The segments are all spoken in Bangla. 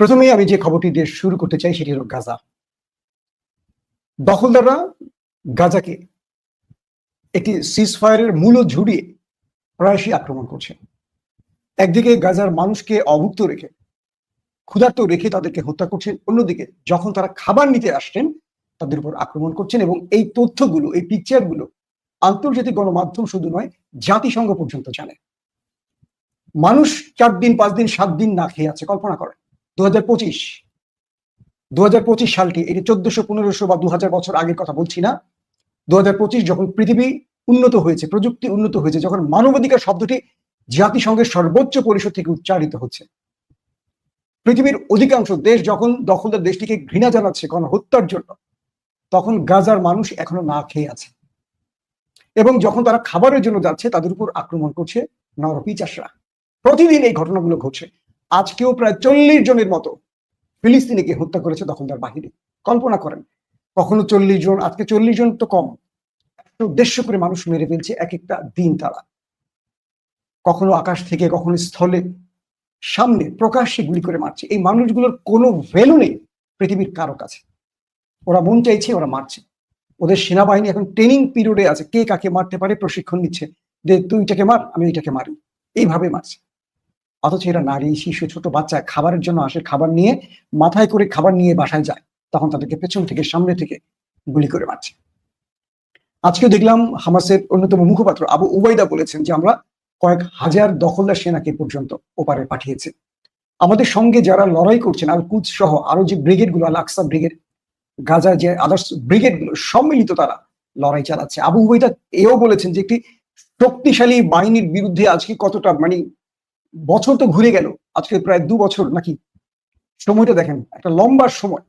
প্রথমেই আমি যে খবরটি দিয়ে শুরু করতে চাই সেটি হলো গাজা। দখলদাররা গাজাকে একটি সিজ ফায়ারের মূল ঝুড়িয়ে প্রায়শই আক্রমণ করছে। একদিকে গাজার মানুষকে অভুক্ত রেখে, ক্ষুধার্ত রেখে তাদেরকে হত্যা করছেন, অন্যদিকে যখন তারা খাবার নিতে আসছেন, তাদের উপর আক্রমণ করছেন এবং এই তথ্যগুলো, এই পিকচারগুলো আন্তর্জাতিক গণমাধ্যম শুধু নয়, জাতিসংঘ পর্যন্ত জানে। মানুষ চার দিন, পাঁচ দিন, সাত দিন না খেয়ে আছে, কল্পনা করেন। দু হাজার পঁচিশ দু হাজার পঁচিশ সালটি এটি চোদ্দশো পনেরোশো বা দু হাজার বছর আগের কথা বলছি না দু হাজার পঁচিশ যখন পৃথিবী উন্নত হয়েছে, প্রযুক্তি উন্নত হয়েছে, যখন মানবাধিকার শব্দটি জাতিসংঘের সর্বোচ্চ পরিষদ থেকে উচ্চারিত হচ্ছে, পৃথিবীর অধিকাংশ দেশ যখন দখলদার দেশটিকে ঘৃণা জানাচ্ছে গণহত্যার জন্য, তখন গাজার মানুষ এখনও না খেয়ে আছে, এবং যখন তারা খাবারের জন্য যাচ্ছে, তাদের উপর আক্রমণ করছে নরপিচাসরা। প্রতিদিন এই ঘটনাগুলো ঘটছে। আজকেও প্রায় চল্লিশ জনের মতো ফিলিস্তিনিকে হত্যা করেছে দখলদার বাহিনী। কল্পনা করেন, কখনো চল্লিশ জন, আজকে চল্লিশ জন তো কম। একশো করে মানুষ মেরে ফেলছে এক একটা দিন তারা। কখনো আকাশ থেকে, কখনো স্থলে, সামনে প্রকাশ্যে গুলি করে মারছে। এই মানুষগুলোর কোনো ভ্যালু নেই পৃথিবীর কারও কাছে। ওরা মন চাইছে, ওরা মারছে। ওদের সেনাবাহিনী এখন ট্রেনিং পিরিয়ডে আছে। কে কাকে মারতে পারে, প্রশিক্ষণ নিচ্ছে। যে, তুই এটাকে মার, আমি এটাকে মারি। এইভাবে মারছে। অথচ এরা নারী, শিশু, ছোট বাচ্চা খাবারের জন্য আসে খাবার নিয়ে, মাথায় করে খাবার নিয়ে বাসায় যায়। তখন তাদেরকে পেছন থেকে, সামনে থেকে গুলি করে মারছে। আজকেও দেখলাম হামাসের অন্যতম মুখপাত্র আবু উবাইদা বলেছেন যে, আমরা কয়েক হাজার দখলদার সেনাকে পর্যন্ত ওপারে পাঠিয়েছে। আমাদের সঙ্গে যারা লড়াই করছেন, আল কুচ সহ আরও যে ব্রিগেডগুলো আকসা ব্রিগেড, গাজা যে আদার্স ব্রিগেডগুলো সম্মিলিত তারা লড়াই চালাচ্ছে। আবু উবাইদা এও বলেছেন যে, একটি শক্তিশালী বাহিনীর বিরুদ্ধে আজকে কতটা মানে বছর তো ঘুরে গেল। আজকে প্রায় দু বছর নাকি সময়টা দেখেন, একটা লম্বা সময়।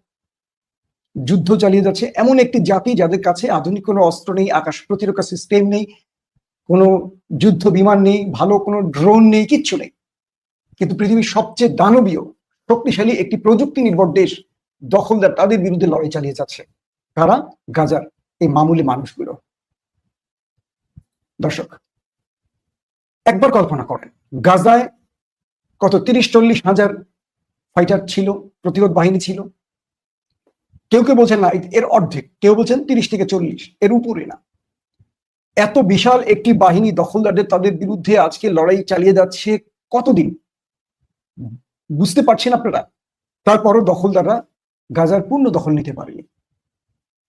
যুদ্ধ চালিয়ে যাচ্ছে এমন একটি জাতি যাদের কাছে আধুনিক কোনো অস্ত্র নেই, আকাশ প্রতিরক্ষা সিস্টেম নেই, কোনো যুদ্ধ বিমান নেই, ভালো কোনো ড্রোন নেই, কিচ্ছু নেই। কিন্তু পৃথিবীর সবচেয়ে দানবীয়, শক্তিশালী একটি প্রযুক্তি নির্ভর দেশ দখলদার তাদের বিরুদ্ধে লড়াই চালিয়ে যাচ্ছে। কারা? গাজার এই মামুলি মানুষগুলো। দর্শক একবার কল্পনা করেন, গাজায় কত তিরিশ, চল্লিশ হাজার ফাইটার ছিল, প্রতিরোধ বাহিনী ছিল। কেউ কেউ বলছেন, না, এর অর্ধেক। কেউ বলছেন, তিরিশ থেকে চল্লিশ। এর উপরে না। এত বিশাল একটি বাহিনী দখলদারদের তাদের বিরুদ্ধে আজকে লড়াই চালিয়ে যাচ্ছে কতদিন? বুঝতে পারছেন আপনারা? তারপরও দখলদাররা গাজার পূর্ণ দখল নিতে পারেনি।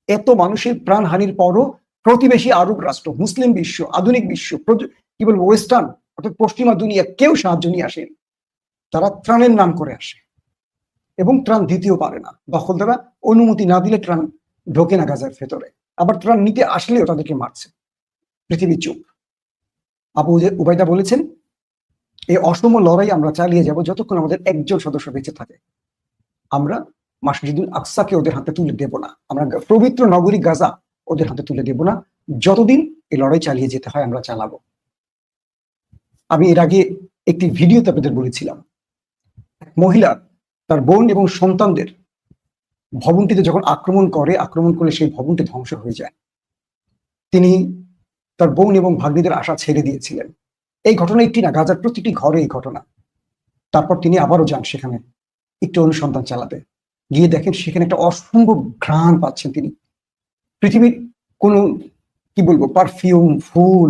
এত মানুষের প্রাণহানির পরও প্রতিবেশী আরব রাষ্ট্র, মুসলিম বিশ্ব, আধুনিক বিশ্ব কি বলব ওয়েস্টার্ন অর্থাৎ পশ্চিমা দুনিয়া কেউ সাহায্য নিয়ে আসেন তারা ত্রাণের নাম করে আসে এবং ত্রাণ দিতেও পারে না। দখলদারা অনুমতি না দিলে ত্রাণ ঢোকে না গাজার ভেতরে। আবার ত্রাণ নিতে আসলেও তাদেরকে মারছে। পৃথিবী চুপ। আবু উবাইদা বলেছেন এই অসম লড়াই আমরা চালিয়ে যাব যতক্ষণ আমাদের একজন সদস্য বেঁচে থাকে। আমরা মাসজিদুল আকসাকে ওদের হাতে তুলে দেব না। আমরা পবিত্র নগরী গাজা ওদের হাতে তুলে দেব না। যতদিন এই লড়াই চালিয়ে যেতে হয়, আমরা চালাবো। আমি এর আগে একটি ভিডিওতে আপনাদের বলেছিলাম। মহিলা তার বোন এবং সন্তানদের ভবনটিতে যখন আক্রমণ করে, আক্রমণ করলে সেই ভবনটি ধ্বংস হয়ে যায়। তিনি তার বোন এবং ভাগ্নিদের আশা ছেড়ে দিয়েছিলেন। এই ঘটনা একটি না, গাজার প্রতিটি ঘরে এই ঘটনা। তারপর তিনি আবারও যান সেখানে, একটু অনুসন্ধান চালাতে। গিয়ে দেখেন সেখানে একটা অসম্ভব ঘ্রাণ পাচ্ছেন তিনি। পৃথিবীর কোনো, কি বলব, পারফিউম, ফুল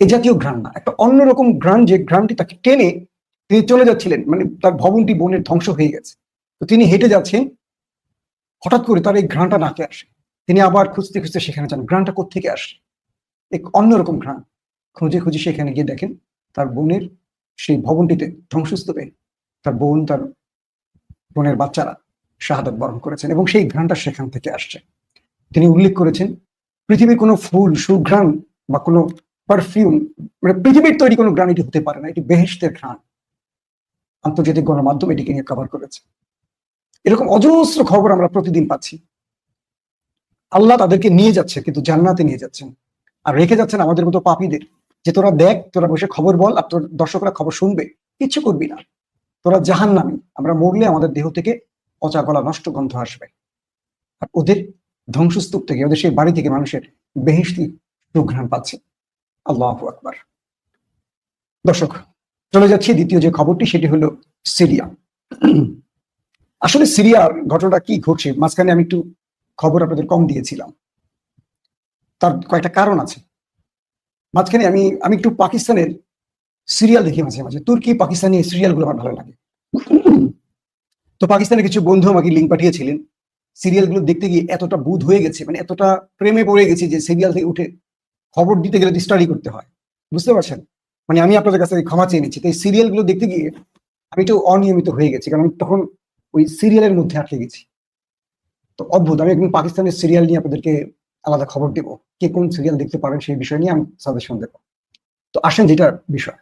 এ জাতীয় ঘ্রাণ না, একটা অন্যরকম ঘ্রাণ যে ঘ্রাণটি তাকে টেনে তিনি চলে যাচ্ছিলেন মানে তার ভবনটি বনের ধ্বংস হয়ে গেছে। তো তিনি হেঁটে যাচ্ছেন, হঠাৎ করে তার এই ঘ্রাণটা নাকে আসে। তিনি আবার খুঁজতে খুঁজতে সেখানে যান, ঘ্রাণটা কোথেকে আসে? এক অন্যরকম ঘ্রাণ। খুঁজে খুঁজে সেখানে গিয়ে দেখেন, তার বোনের সেই ভবনটিতে ধ্বংসস্তূপে তার বোন, তার বোনের বাচ্চারা শাহাদত বরণ করেছেন এবং সেই ঘ্রাণটা সেখান থেকে আসছে। তিনি উল্লেখ করেছেন, পৃথিবীর কোনো ফুল, সুঘ্রাণ বা কোনো পারফিউম মানে পৃথিবীর তৈরি কোনো ঘ্রাণ এটি হতে পারে না, এটি বেহেস্তের ঘ্রাণ। আন্তর্জাতিক গণমাধ্যম এটিকে নিয়ে কভার করেছে। এরকম অজস্র খবর আমরা প্রতিদিন পাচ্ছি। আল্লাহ তাদেরকে নিয়ে যাচ্ছে, কিন্তু জান্নাতে নিয়ে যাচ্ছেন। আর রেখে যাচ্ছেন আমাদের মতো পাপীদের, যে তোরা দেখ, তোরা বসে খবর বল, আর তোর দর্শকরা খবর শুনবে। কিচ্ছু করবি না। তোরা জাহান নামি আমরা মরলে আমাদের দেহ থেকে পচা গলা নষ্ট গন্ধ আসবে। আর ওদের ধ্বংসস্তূপ থেকে, ওদের সেই বাড়ি থেকে মানুষের বেহেস্তি সুঘ্রাণ পাচ্ছে। আল্লাহ আকবার। দর্শক, চলে যাচ্ছি দ্বিতীয় যে খবরটি, সেটি হলো সিরিয়া। আসলে সিরিয়ার ঘটনাটা কি ঘটছে, মাঝখানে আমি একটু খবর আপনাদের কম দিয়েছিলাম। তার কয়েকটা কারণ আছে। মাঝখানে আমি আমি একটু পাকিস্তানের সিরিয়াল দেখি মাঝে মাঝে। তুর্কি, পাকিস্তানি সিরিয়ালগুলো আমার ভালো লাগে। তো পাকিস্তানের কিছু বন্ধু আমাকে লিঙ্ক পাঠিয়েছিলেন। সিরিয়ালগুলো দেখতে গিয়ে এতটা বুধ হয়ে গেছে মানে এতটা প্রেমে পড়ে গেছে যে সিরিয়াল থেকে উঠে খবর দিতে গেলে স্টাডি করতে হয়। বুঝতে পারছেন? মানে আমি আপনাদের কাছে ক্ষমা চেয়ে নিচ্ছি। তো এই সিরিয়ালগুলো দেখতে গিয়ে আমি একটু অনিয়মিত হয়ে গেছি, কারণ আমি তখন ওই সিরিয়ালের মধ্যে আটকে গেছি। তো অদ্ভুত, আমি একদিন পাকিস্তানের সিরিয়াল নিয়ে আপনাদেরকে আলাদা খবর দেবো। কে কোন সিরিয়াল দেখতে পারেন সেই বিষয় নিয়ে আমি সাজেশন দেবো। তো আসেন যেটা বিষয়।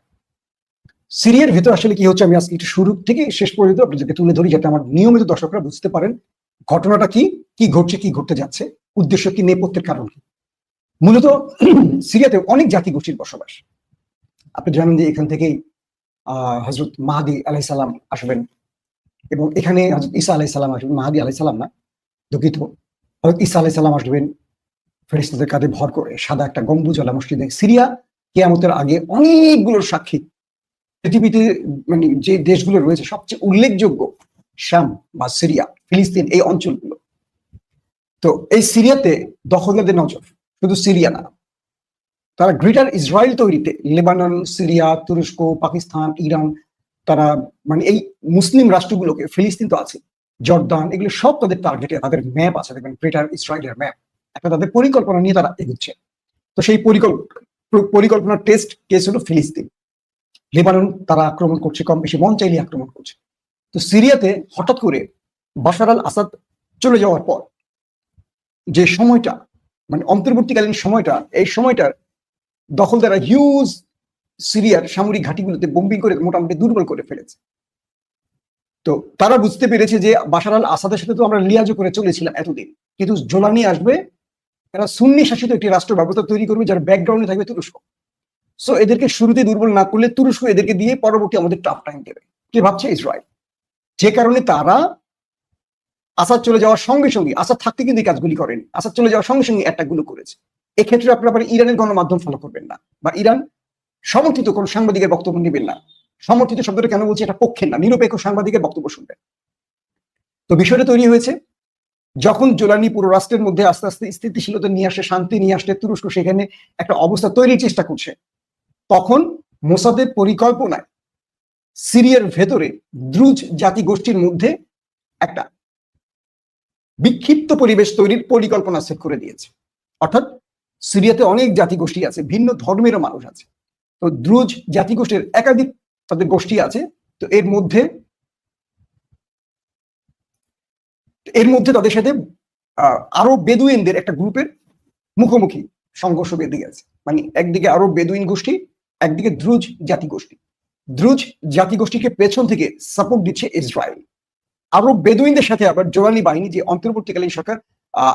সিরিয়ার ভেতর আসলে কি হচ্ছে, আমি আজকে একটু শুরু থেকে শেষ পর্যন্ত আপনাদেরকে তুলে ধরি, যাতে আমার নিয়মিত দর্শকরা বুঝতে পারেন ঘটনাটা কি কি ঘটছে, কি ঘটতে যাচ্ছে, উদ্দেশ্য কি, নেপথ্যের কারণ কি। মূলত সিরিয়াতে অনেক জাতি গোষ্ঠীর বসবাস। আপনি জানেন যে এখান থেকেই আহ হজরত মাহাদি আলাইসাল্লাম আসবেন এবং এখানে হজরত ঈসা আলাইসাল্লাম আসবেন। মাহাদি আলাইসাল্লাম না, দুঃখিত। হজরত ঈসা আলাইসাল্লাম আসবেন ফেরিস্তাদের কাঁধে ভর করে সাদা একটা গম্বুজওয়ালা মসজিদে। সিরিয়া কেয়ামতের আগে অনেকগুলোর সাক্ষী। পৃথিবীতে মানে যে দেশগুলো রয়েছে, সবচেয়ে উল্লেখযোগ্য শাম বা সিরিয়া, ফিলিস্তিন, এই অঞ্চলগুলো। তো এই সিরিয়াতে দখলদারদের নজর। শুধু সিরিয়া না, তারা গ্রেটার ইসরায়েল তৈরিতে, লেবানন, সিরিয়া, তুরস্ক, পাকিস্তান, ইরান, তারা মানে এই মুসলিম রাষ্ট্রগুলোকে, ফিলিস্তিন তো আছে, জর্দান, এগুলো সব তাদের টার্গেটে তাদের ম্যাপ আছে, দেখবেন গ্রেটার ইসরায়েলের ম্যাপ একটা তাদের পরিকল্পনা নিয়ে তারা এগুচ্ছে। তো সেই পরিকল্পনা পরিকল্পনার টেস্ট কেস হলো ফিলিস্তিন। লেবানন তারা আক্রমণ করছে, কম বেশি মন চাইলে আক্রমণ করছে। তো সিরিয়াতে হঠাৎ করে বাশার আল আসাদ চলে যাওয়ার পর যে সময়টা মানে অন্তর্বর্তীকালীন সময়টা, এই সময়টার দখলদারা হিউজ সিরিয়ার সামরিক ঘাঁটিগুলোতে বোম্বিং করে মোটামুটি দুর্বল করে ফেলেছে। তো তারা বুঝতে পেরেছে যে বাশার আল আসাদের সাথে তো আমরা লিয়াজো করে চলেছিলাম এতদিন। কিন্তু জোলানি আসবে তারা সুন্নি শাসিত একটি রাষ্ট্র ব্যবস্থা তৈরি করবে যার ব্যাকগ্রাউন্ডে থাকবে তুরস্ক। সো এদেরকে শুরুতে দুর্বল না করলে তুরস্ক এদেরকে দিয়ে পরবর্তী আমাদের টাফ টাইম দেবে। কে ভাবছে? ইসরায়েল। যে কারণে তারা আসাদ চলে যাওয়ার সঙ্গে সঙ্গে, আসাদ থাকতে কিন্তু এই কাজগুলি করেন। আসাদ চলে যাওয়ার সঙ্গে সঙ্গে অ্যাটাকগুলো করেছে। এক্ষেত্রে আপনারা ইরানের গণমাধ্যম ফলো করবেন না। বা ইরান সমর্থিত কোন সাংবাদিকের বক্তব্য নেবেন না। সমর্থিত শব্দটা কেন বলছি? এটা পক্ষের না, নিরপেক্ষ সাংবাদিকের বক্তব্য শুনবেন। তো বিষয়টা তৈরি হয়েছে, যখন জোলানি পুরো রাষ্ট্রের মধ্যে আস্তে আস্তে স্থিতিশীলতা নিয়ে আসে, শান্তি নিয়ে আসতে তুরস্ক সেখানে একটা অবস্থা তৈরির চেষ্টা করছে, তখন মোসাদের পরিকল্পনায় সিরিয়ার ভেতরে দ্রুজ জাতি গোষ্ঠীর মধ্যে একটা বিক্ষিপ্ত পরিবেশ তৈরির পরিকল্পনা সেট করে দিয়েছে। অর্থাৎ সিরিয়াতে অনেক জাতি গোষ্ঠী আছে, ভিন্ন ধর্মেরও মানুষ আছে। তো দ্রুজ জাতিগোষ্ঠীর একাধিক তাদের গোষ্ঠী আছে, তো এর মধ্যে এর মধ্যে তাদের সাথে আরও বেদুইনদের একটা গ্রুপের মুখোমুখি সংঘর্ষ বেঁধে গেছে। মানে একদিকে আরও বেদুইন গোষ্ঠী, একদিকে দ্রুজ জাতিগোষ্ঠী। দ্রুজ জাতিগোষ্ঠীকে পেছন থেকে সাপোর্ট দিচ্ছে ইসরায়েল। আরও বেদুইনদের সাথে আবার জোরানি বাহিনী যে অন্তর্বর্তীকালীন সরকার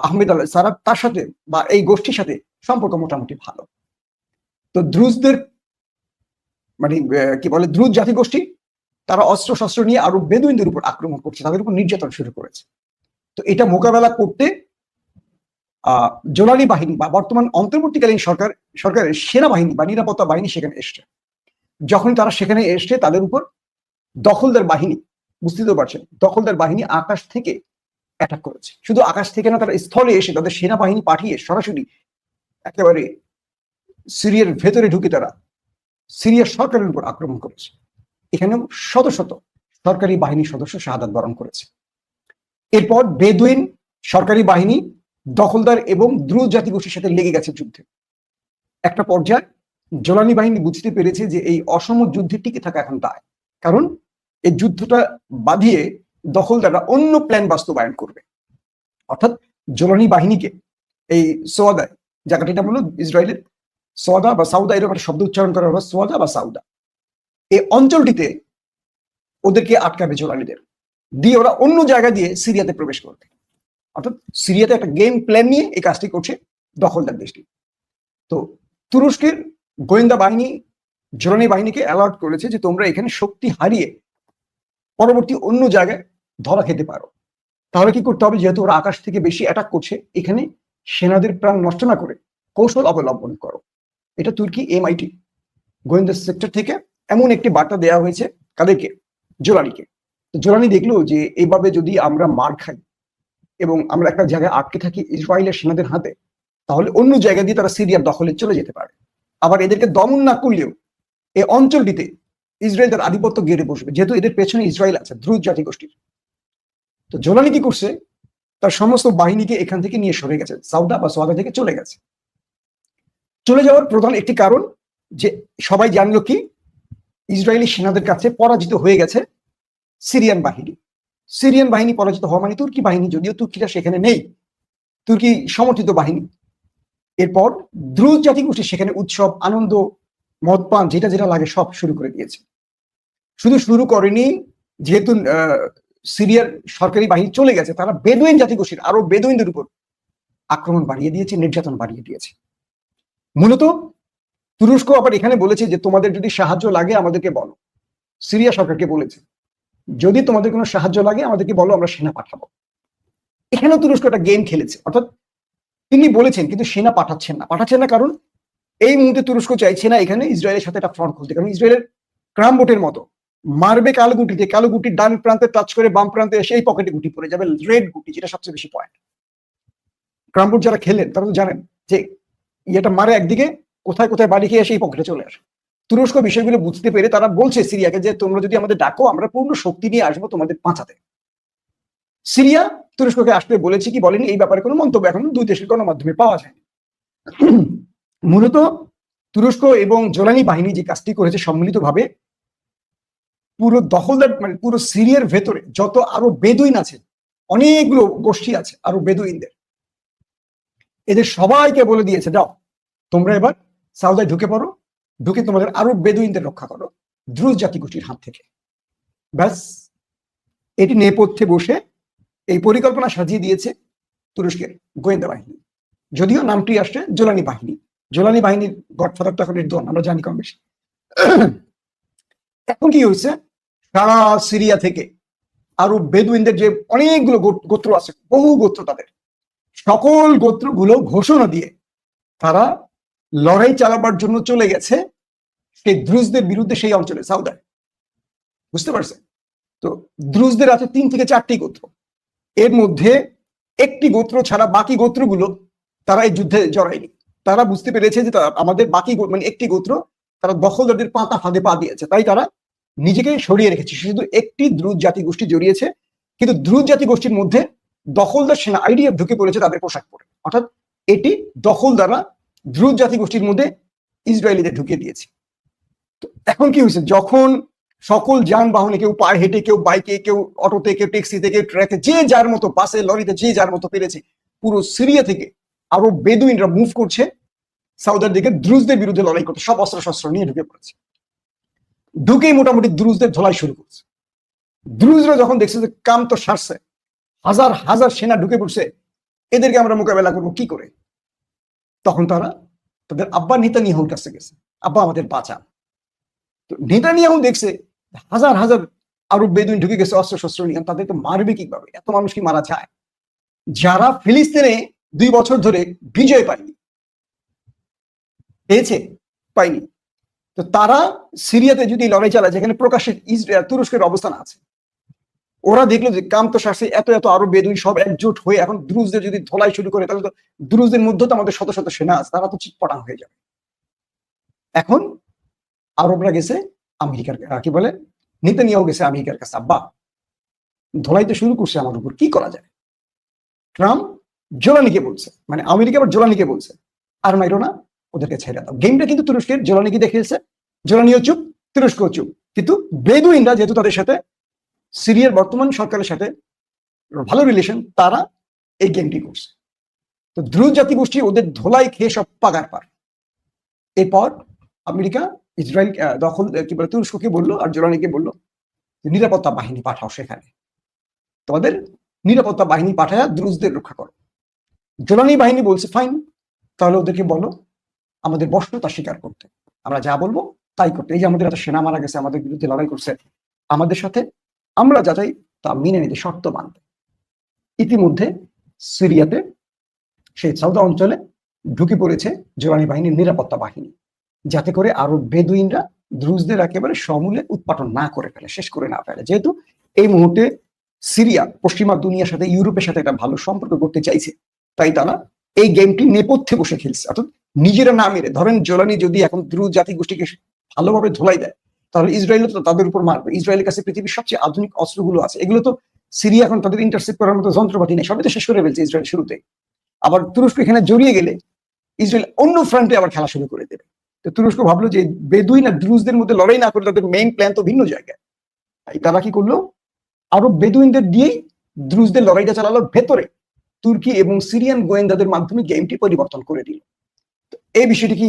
আহমেদ আল সারাব তার সাথে বা এই গোষ্ঠীর সাথে সম্পর্ক মোটামুটি ভালো। তো দ্রুজদের মানে কি বলে, দ্রুজ জাতিগোষ্ঠী তারা অস্ত্র শস্ত্র নিয়ে আরও বেদুইনদের উপর আক্রমণ করছে, তাদের উপর নির্যাতন শুরু করেছে। তো এটা মোকাবেলা করতে আহ জোলানি বাহিনী বা বর্তমান অন্তর্বর্তীকালীন সরকার, সরকারের সেনাবাহিনী বা নিরাপত্তা বাহিনী সেখানে এসছে। যখন তারা সেখানে এসছে, তাদের উপর দখলদার বাহিনী বুঝতে তো পারছেন, দখলদার বাহিনী আকাশ থেকে অ্যাটাক করেছে। শুধু আকাশ থেকে না, তারা স্থলে এসে তাদের সেনাবাহিনী পাঠিয়ে সরাসরি একেবারে সিরিয়ার ভেতরে ঢুকে তারা সিরিয়ার সরকারের উপর আক্রমণ করেছে। এখানেও শত শত সরকারি বাহিনীর সদস্য শাহাদাত বরণ করেছে। এরপর বেদুইন সরকারি বাহিনী দখলদার এবং দ্রুত জাতিগোষ্ঠীর সাথে লেগে গেছে যুদ্ধে। একটা পর্যায়ে জোলানি বাহিনী বুঝতে পেরেছে যে এই অসম যুদ্ধে টিকে থাকা এখন দায়। কারণ এই যুদ্ধটা বাঁধিয়ে দখলদাররা অন্য প্ল্যান বাস্তবায়ন করবে। অর্থাৎ জোলানি বাহিনীকে এই সোয়াদায়, জায়গাটা বলল ইসরায়েলের, সোয়াদা বা সাউদা এরকম একটা শব্দ উচ্চারণ করা হবে সোয়াদা বা সাউদা। এই অঞ্চলটিতে ওদেরকে আটকাবে জোলানিদের দিয়ে ওরা অন্য জায়গা দিয়ে সিরিয়াতে প্রবেশ করবে। অর্থাৎ সিরিয়াতে একটা গেম প্ল্যান নিয়ে এই কাজটি করছে দখলদার দেশটি। তো তুরস্কের গোয়েন্দা বাহিনী জোরানি বাহিনীকে অ্যালার্ট করেছে যে তোমরা এখানে শক্তি হারিয়ে পরবর্তী অন্য জায়গায় ধরা খেতে পারো। তাহলে কি করতে হবে? যেহেতু ওরা আকাশ থেকে বেশি অ্যাটাক করছে, এখানে সেনাদের প্রাণ নষ্ট না করে কৌশল অবলম্বন করো। এটা তুর্কি এমআইটি গোয়েন্দা সেক্টর থেকে এমন একটি বার্তা দেওয়া হয়েছে কাদেরকে জোলানিকে। জোলানি দেখল যে এইভাবে যদি আমরা মার খাই এবং আমরা একটা জায়গায় আটকে থাকি ইসরায়েলের সেনাদের হাতে, তাহলে অন্য জায়গা দিয়ে তারা সিরিয়ার দখলে চলে যেতে পারে। আবার এদেরকে দমন না করলেও এই অঞ্চলটিতে ইসরায়েল তার আধিপত্য গেড়ে বসবে, যেহেতু এদের পেছনে ইসরায়েল আছে, দ্রুত জাতিগোষ্ঠীর। তো জোলানি কি করছে? তার সমস্ত বাহিনীকে এখান থেকে নিয়ে সরে গেছে, সাউদা বা সোয়াদা থেকে চলে গেছে। চলে যাওয়ার প্রধান একটি কারণ যে সবাই জানলো কি, ইসরায়েলি সেনাদের কাছে পরাজিত হয়ে গেছে সিরিয়ান বাহিনী। সিরিয়ান বাহিনী পরাজিত হওয়া মানে তুর্কি বাহিনী, যদিও তুর্কিরা সেখানে নেই। তুর্কি সমর্থিত বাহিনী। এরপর দ্রুত জাতিগোষ্ঠী সেখানে উৎসব, আনন্দ, মদ পান, যেটা যেটা লাগে সব শুরু করে দিয়েছে। শুধু শুরু করেনি, যেহেতু সিরিয়ার সরকারি বাহিনী চলে গেছে, তারা বেদুইন জাতিগোষ্ঠীর, আরও বেদুইনদের উপর আক্রমণ বাড়িয়ে দিয়েছে, নির্যাতন বাড়িয়ে দিয়েছে। মূলত তুরস্ক আবার এখানে বলেছে যে, তোমাদের যদি সাহায্য লাগে, আমাদেরকে বলো। সিরিয়া সরকারকে বলেছে, যদি তোমাদের কোনো সাহায্য লাগে, আমাদেরকে বলো, আমরা সেনা পাঠাবো। এখানেও তুরস্ক একটা গেম খেলেছে, অর্থাৎ তিনি বলেছেন, কিন্তু সেনা পাঠাচ্ছেন না। পাঠাচ্ছেন না কারণ, এই মুহূর্তে তুরস্ক চাইছে না এখানে ইসরায়েলের সাথে একটা ফ্রন্ট খুলতে, কারণ ইসরায়েলের ক্রাম বোটের মতো। মারবে কালো গুটিতে, কালো গুটির ডান প্রান্তে টাচ করে বাম প্রান্তে এসে এই পকেটে গুটি পড়ে যাবে রেড গুটি, যেটা সবচেয়ে বেশি পয়েন্ট ক্রাম যারা খেলেন, তারা তো জানেন যে ইয়েটা মারে একদিকে, কোথায় কোথায় বাড়ি খেয়ে এসে এই পকেটে চলে আসে। তুরস্ক বিষয়গুলো বুঝতে পেরে তারা বলছে সিরিয়াকে যে, তোমরা যদি আমাদের ডাকো, আমরা পূর্ণ শক্তি নিয়ে আসব তোমাদের বাঁচাতে। সিরিয়া তুরস্ককে আসতে বলেছে কি, বলেনি, এই ব্যাপারে কোনো মন্তব্য এখন দুই দেশের গণমাধ্যমে পাওয়া যায় মূলত তুরস্ক এবং জোলানি বাহিনী যে কাজটি করেছে সম্মিলিতভাবে পুরো দখলদার মানে পুরো সিরিয়ার ভেতরে যত আরও বেদুইন আছে, অনেকগুলো গোষ্ঠী আছে আরও বেদুইনদের। এদের সবাইকে বলে দিয়েছে, যাও, তোমরা এবার সাউদায় ঢুকে পড়ো, ঢুকে তোমাদের আরও বেদুইনদের রক্ষা করো দ্রুজ জাতিগোষ্ঠীর হাত থেকে। ব্যাস, এটি নেপথ্যে বসে এই পরিকল্পনা সাজিয়ে দিয়েছে তুরস্কের গোয়েন্দা বাহিনী। যদিও নামটি আসছে জোলানি বাহিনী। জোলানি বাহিনীর গডফাদার তো এখন নির্দন আমরা জানি কম বেশি। এখন কি হয়েছে? সারা সিরিয়া থেকে। আরও বেদুইনদের যে অনেকগুলো গোত্র আছে, বহু গোত্র তাদের। সকল গোত্রগুলো ঘোষণা দিয়ে তারা লড়াই চালাবার জন্য চলে গেছে। সেই দ্রুজদের বিরুদ্ধে সেই অঞ্চলে, সাউদায়। বুঝতে পারছেন? তো দ্রুজদের আছে তিন থেকে চারটি গোত্র। এর মধ্যে একটি গোত্র ছাড়া বাকি গোত্রগুলো তারা এই যুদ্ধে জড়ায়নি। তারা বুঝতে পেরেছে যে আমাদের বাকি মানে একটি গোত্র তারা দখলদারদের পাতা ফাঁদে পা দিয়েছে। তাই তারা নিজেকে সরিয়ে রেখেছে। শুধু একটি দ্রুত জাতি গোষ্ঠী জড়িয়েছে, কিন্তু দ্রুত জাতি গোষ্ঠীর মধ্যে দখলদার সেনা আইডিএফ ঢুকে পড়েছে তাদের পোশাক পরে। অর্থাৎ এটি দখলদাররা দ্রুত জাতি গোষ্ঠীর মধ্যে ইসরায়েলিদের ঢুকিয়ে দিয়েছে। এখন কি হয়েছে? যখন সকল যানবাহনে কেউ পায়ে হেঁটে, কেউ বাইকে, কেউ অটোতে, কেউ ট্যাক্সিতে, কেউ ট্রাকে, যে যার মতো বাসে, লরিতে, যে যার মতো পেরেছে, পুরো সিরিয়া থেকে আরও বেদুইনরা মুভ করছে, সাউদার দিকে দ্রুজদের বিরুদ্ধে লড়াই করতে সব অস্ত্র শস্ত্র নিয়ে ঢুকে পড়েছে। ঢুকেই মোটামুটি দ্রুজদের ধোলাই শুরু করছে। দ্রুজরা যখন দেখছে যে কাম তো সারছে, হাজার হাজার সেনা ঢুকে পড়ছে, এদেরকে আমরা মোকাবেলা করব কি করে? তখন তারা তাদের আব্বা নেতানিয়াহুর কাছে গেছে। আব্বা আমাদের বাঁচান। তো নেতানিয়াহু দেখছে, হাজার হাজার আরও বেদুইন ঢুকে গেছে অস্ত্র শস্ত্র নিয়ে তাদেরকে মারবে কীভাবে? এত মানুষ কি মারা যায়? যারা ফিলিস্তিনে দুই বছর ধরে বিজয় পায়নি, পেয়েছে পায়নি তো তারা সিরিয়াতে যদি লড়াই চালায়, যেখানে প্রকাশ্যে ইসরায়েল, তুরস্কের অবস্থান আছে, ওরা দেখল যে কাম তো এত এত আরও বেদুই সব একজোট হয়ে এখন দ্রুজদের যদি ধোলাই শুরু করে, তাহলে তো দ্রুজদের মধ্যে তো আমাদের শত শত সেনা আছে, তারা তো চিটপটাং হয়ে যাবে। এখন আরবরা গেছে আমেরিকার কি বলে? নেতানিয়াহু গেছে আমেরিকার কাছে, আব্বা ধোলাইতে শুরু করছে আমার উপর, কি করা যায়? ট্রাম্প জোলানিকে বলছে মানে আমেরিকা আবার জোলানিকে বলছে, আর মাইরো না ওদেরকে ছেড়ে দাও। গেমটা কিন্তু তুরস্কের জোলানিকে দেখিয়েছে? জোলানিও চুপ, তুরস্কও চুপ। কিন্তু বেদুইনরা যেহেতু তাদের সাথে, সিরিয়ার বর্তমান সরকারের সাথে ভালো রিলেশন তারা এই গেমটি করছে। তো দ্রুত জাতিগোষ্ঠী ওদের ধোলাই খেয়ে সব পাগার পার। এরপর আমেরিকা, ইসরায়েল দখল কি বলে, তুরস্ককে বলল আর জোলানিকে বলল নিরাপত্তা বাহিনী পাঠাও সেখানে। তোমাদের নিরাপত্তা বাহিনী পাঠায় দ্রুজদের রক্ষা করো। জোলানি বাহিনী বলছে ফাইন তাহলে ওদেরকে বলো আমাদের বর্ষতা স্বীকার করতে। আমরা যা বলব তাই করতে। এই যে আমাদের এত সেনা মারা গেছে, আমাদের বিরুদ্ধে লড়াই করছে, আমাদের সাথে আমরা যা চাই তা মেনে নিতে শর্ত মানতে ইতিমধ্যে সিরিয়াতে সেই সাউদা অঞ্চলে ঢুকে পড়েছে জোরানি বাহিনীর নিরাপত্তা বাহিনী। যাতে করে আরও বেদুইনরা দ্রুজদের একেবারে সমূলে উৎপাটন না করে ফেলে, শেষ করে না ফেলে। যেহেতু এই মুহূর্তে সিরিয়া পশ্চিমা দুনিয়ার সাথে, ইউরোপের সাথে একটা ভালো সম্পর্ক করতে চাইছে, তাই তারা এই গেমটি নেপথ্যে বসে খেলছে। অর্থাৎ নিজেরা না মেরে, ধরেন জোলানি যদি এখন দ্রুত জাতি গোষ্ঠীকে ভালোভাবে ধোলাই দেয়, তাহলে ইসরায়েল তো তাদের উপর মারবে। ইসরায়েলের কাছে পৃথিবীর সবচেয়ে আধুনিক অস্ত্রগুলো আছে। এগুলো তো সিরিয়া এখন তাদের ইন্টারসেপ্ট করার মতো যন্ত্রপাতি নেই। সবই তো শেষ করে ফেলছে ইসরায়েল শুরুতে। আবার তুরস্ক এখানে জড়িয়ে গেলে ইসরায়েল অন্য ফ্রন্টে আবার খেলা শুরু করে দেবে। তো তুরস্ক ভাবলো যে বেদুইন আর দ্রুজদের মধ্যে লড়াই না করে তাদের মেইন প্ল্যান তো ভিন্ন জায়গায়। তাই তারা কি করল? আরও বেদুইনদের দিয়েই দ্রুজদের লড়াইটা চালালো ভেতরে। তুর্কি এবং সিরিয়ান গোয়েন্দাদের মাধ্যমে গেমটি পরিবর্তন করে দিল। এই বিষয়টি কি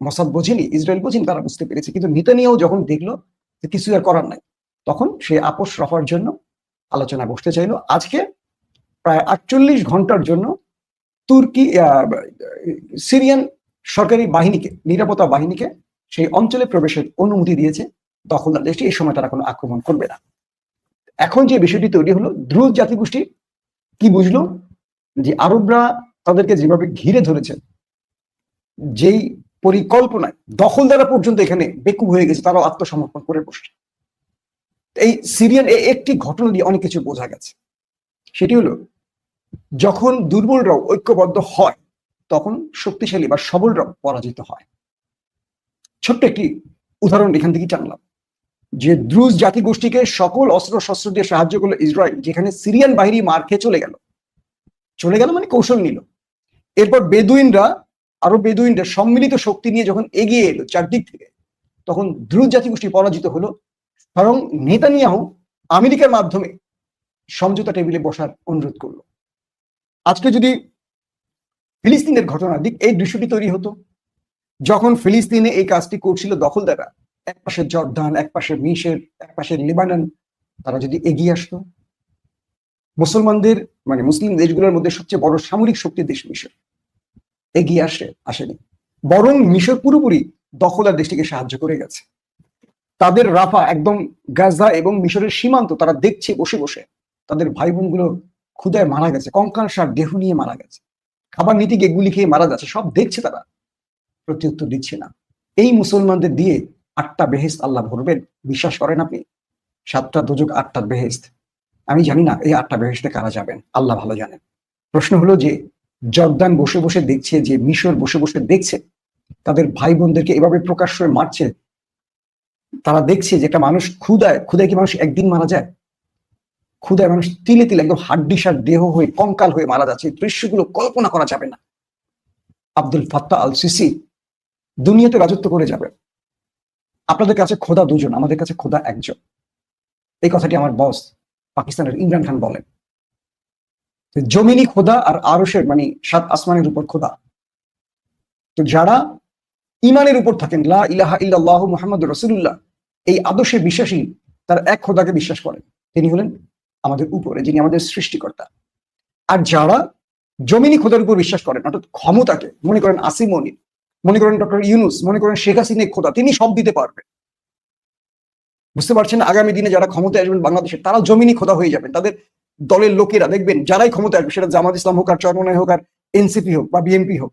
মসাদ বোঝেনি, ইসরায়েল বোঝেনি, তারা বুঝতে পেরেছে। কিন্তু নিতানিয়াও যখন দেখল যে কিছু আর করার নাই, তখন সে আপোষ রফার জন্য আলোচনা বসতে চাইলো। আজকে প্রায় আটচল্লিশ ঘণ্টার জন্য তুর্কি সিরিয়ান সরকারি বাহিনীকে, নিরাপত্তা বাহিনীকে সেই অঞ্চলে প্রবেশের অনুমতি দিয়েছে। দখলদার দেশটি এই সময় তারা কোনো আক্রমণ করবে না। এখন যে বিষয়টি তৈরি হলো, দ্রুত জাতিগোষ্ঠী কি বুঝলো? যে আরবরা তাদেরকে যেভাবে ঘিরে ধরেছে যেই পরিকল্পনায় দখলদারা পর্যন্ত এখানে বেকুব হয়ে গেছে, তারাও আত্মসমর্পণ করে বসছে। এই সিরিয়ান এই একটি ঘটনা দিয়ে অনেক কিছু বোঝা গেছে। সেটি হলো, যখন দুর্বলরাও ঐক্যবদ্ধ হয়, তখন শক্তিশালী বা সবলরাও পরাজিত হয়। ছোট্ট একটি উদাহরণ এখান থেকে জানলাম, যে দ্রুজ জাতিগোষ্ঠীকে সকল অস্ত্র শস্ত্র দিয়ে সাহায্য করল ইসরায়েল, যেখানে সিরিয়ান বাহিনী মার খেয়ে চলে গেল। চলে গেল মানে কৌশল নিল। এরপর বেদুইনরা আরও বেদুইনরা সম্মিলিত শক্তি নিয়ে যখন এগিয়ে এলো চারদিক থেকে, তখন দ্রুজ জাতিগোষ্ঠী পরাজিত হলো। বরং নেতানিয়াহু আমেরিকার মাধ্যমে সমঝোতা টেবিলে বসার অনুরোধ করল। আজকে যদি ফিলিস্তিনের ঘটনার দিক এই দৃশ্যটি তৈরি হতো, যখন ফিলিস্তিনে এই কাজটি করছিল দখলদাররা, এক পাশে জর্দান, এক পাশে মিশের, এক পাশে লেবানন, তারা যদি এগিয়ে আসতো। মুসলমানদের মানে মুসলিম দেশগুলোর মধ্যে সবচেয়ে বড় সামরিক শক্তির দেশ মিশর। এগিয়ে আসে, আসেনি। বরং মিশর পুরোপুরি দখলদার দেশটিকে সাহায্য করে গেছে। তাদের রাফা একদম গাজা এবং মিশরের সীমান্ত, তারা দেখছে বসে বসে। তাদের ভাই বোনগুলো ক্ষুদায় মারা গেছে, কঙ্কাল সার দেহ নিয়ে মারা গেছে। খাবার নীতি এগুলি খেয়ে মারা যাচ্ছে, সব দেখছে তারা। প্রত্যুত্তর দিচ্ছে না। এই মুসলমানদের দিয়ে আটটা বেহেস্ত আল্লাহ ভরবেন, বিশ্বাস করেন আপনি? সাতটা দুযোগ আটটা বেহেস্ত আমি জানি না এই আটটা বেহেস্তে কারা যাবেন, আল্লাহ ভালো জানেন। প্রশ্ন হলো যে জর্দান বসে বসে দেখছে, যে মিশর বসে বসে দেখছে, তাদের ভাই বোনদেরকে এভাবে প্রকাশ্য মারছে, তারা দেখছে যে একটা মানুষ ক্ষুদায় ক্ষুদায় কি মানুষ একদিন মারা যায়? ক্ষুদায় মানুষ তিলে তিলে একদম হাড্ডিসার দেহ হয়ে, কঙ্কাল হয়ে মারা যাচ্ছে দৃশ্যগুলো কল্পনা করা যাবে না। আব্দুল ফাত্তা আল সিসি দুনিয়াতে রাজত্ব করে যাবে। আপনাদের কাছে খোদা দুজন, আমাদের কাছে খোদা একজন। এই কথাটি আমার বস, পাকিস্তানের ইমরান খান বলেন। জমিনি খোদা আর আরসের মানে সাত আসমানের উপর খোদা। তো যারা ইমানের উপর থাকেন, লা ইলাহা ইল্লাল্লাহু মুহাম্মদ রসুল্লাহ এই আদর্শে বিশ্বাসী, তার এক খোদাকে বিশ্বাস করেন। তিনি হলেন আমাদের উপরে, যিনি আমাদের সৃষ্টিকর্তা। আর যারা জমিনি খোদার উপর বিশ্বাস করেন, অর্থাৎ ক্ষমতাকে, মনে করেন আসিম মনির মনে করেন ডক্টর ইউনুস, মনে করেন শেখ হাসিনা খোদা, তিনি সব দিতে পারবেন। বুঝতে পারছেন? আগামী দিনে যারা ক্ষমতায় আসবেন বাংলাদেশে, তারা জমিনি খোদা হয়ে যাবেন। তাদের দলের লোকেরা, দেখবেন, যারাই ক্ষমতা আসবে, সেটা জামাত ইসলাম হোক আর চরমনায় হোক আর এনসিপি হোক বা বিএনপি হোক,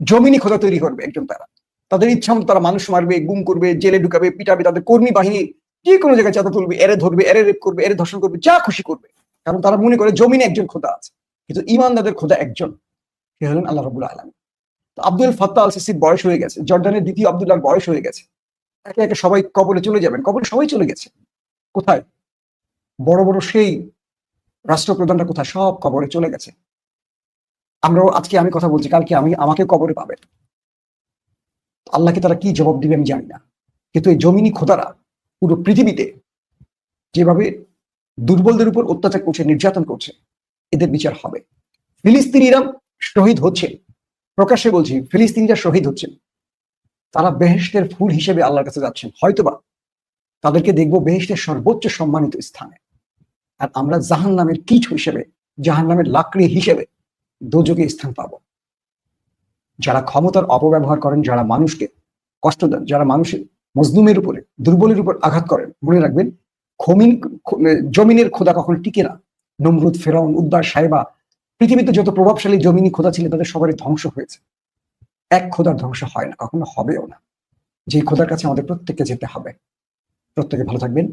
জমিনি খোদা তৈরি করবে একজন তারা। তাদের ইচ্ছা মতো তারা মানুষ মারবে, গুম করবে, জেলে ঢুকাবে, পিটাবে, তাদের কর্মী বাহিনী যে কোনো জায়গায় চাঁদা তুলবে, এরে ধরবে, এরে রেপ করবে, এরে ধর্ষণ করবে, যা খুশি করবে। কারণ তারা মনে করে জমিনে একজন খোদা আছে, কিন্তু ইমানদাদের খোদা একজন, সে হলেন আল্লাহ রবুল আলম আব্দুল ফাত্তা আল সিসির বয়স হয়ে গেছে জর্ডানের দ্বিতীয় আব্দুল্লাহর বয়স হয়ে গেছে। একে একে সবাই কবলে চলে যাবেন, কবলে সবাই চলে গেছে। কোথায়? বড় বড় সেই রাষ্ট্রপ্রধানরা কোথায়? সব কবরে চলে গেছে। আমরাও আজকে আমি কথা বলছি, কালকে আমি আমাকে কবরে পাবেন আল্লাহকে তারা কি জবাব দিবে আমি জানি না। কিন্তু এই জমিনি খোদারা পুরো পৃথিবীতে যেভাবে দুর্বলদের উপর অত্যাচার করছে, নির্যাতন করছে, এদের বিচার হবে। ফিলিস্তিনিরা শহীদ হচ্ছে প্রকাশ্যে বলছি, ফিলিস্তিনিরা শহীদ হচ্ছেন। তারা বেহেস্টের ফুল হিসেবে আল্লাহর কাছে যাচ্ছেন। হয়তোবা তাদেরকে দেখব বেহেস্টের সর্বোচ্চ সম্মানিত স্থানে। আর আমরা জাহান নামের কিছু হিসেবে জাহান নামের লাকড়ি হিসেবে দোযোগে স্থান পাব। যারা ক্ষমতার অপব্যবহার করেন, যারা মানুষকে কষ্ট দেন, যারা মানুষের মজলুমের উপরে, দুর্বলের উপর আঘাত করেন, মনে রাখবেন, খমিন জমিনের খোদা কখনো টিকে না। নমরুদ, ফেরাউন, উদ্দার সাহেবা পৃথিবীতে যত প্রভাবশালী জমিনী খোদা ছিলেন, তাদের সবারই ধ্বংস হয়েছে। এক খোদার ধ্বংস হয় না, কখনো হবেও না। যে খোদার কাছে আমাদের প্রত্যেককে যেতে হবে। প্রত্যেকে ভালো থাকবেন।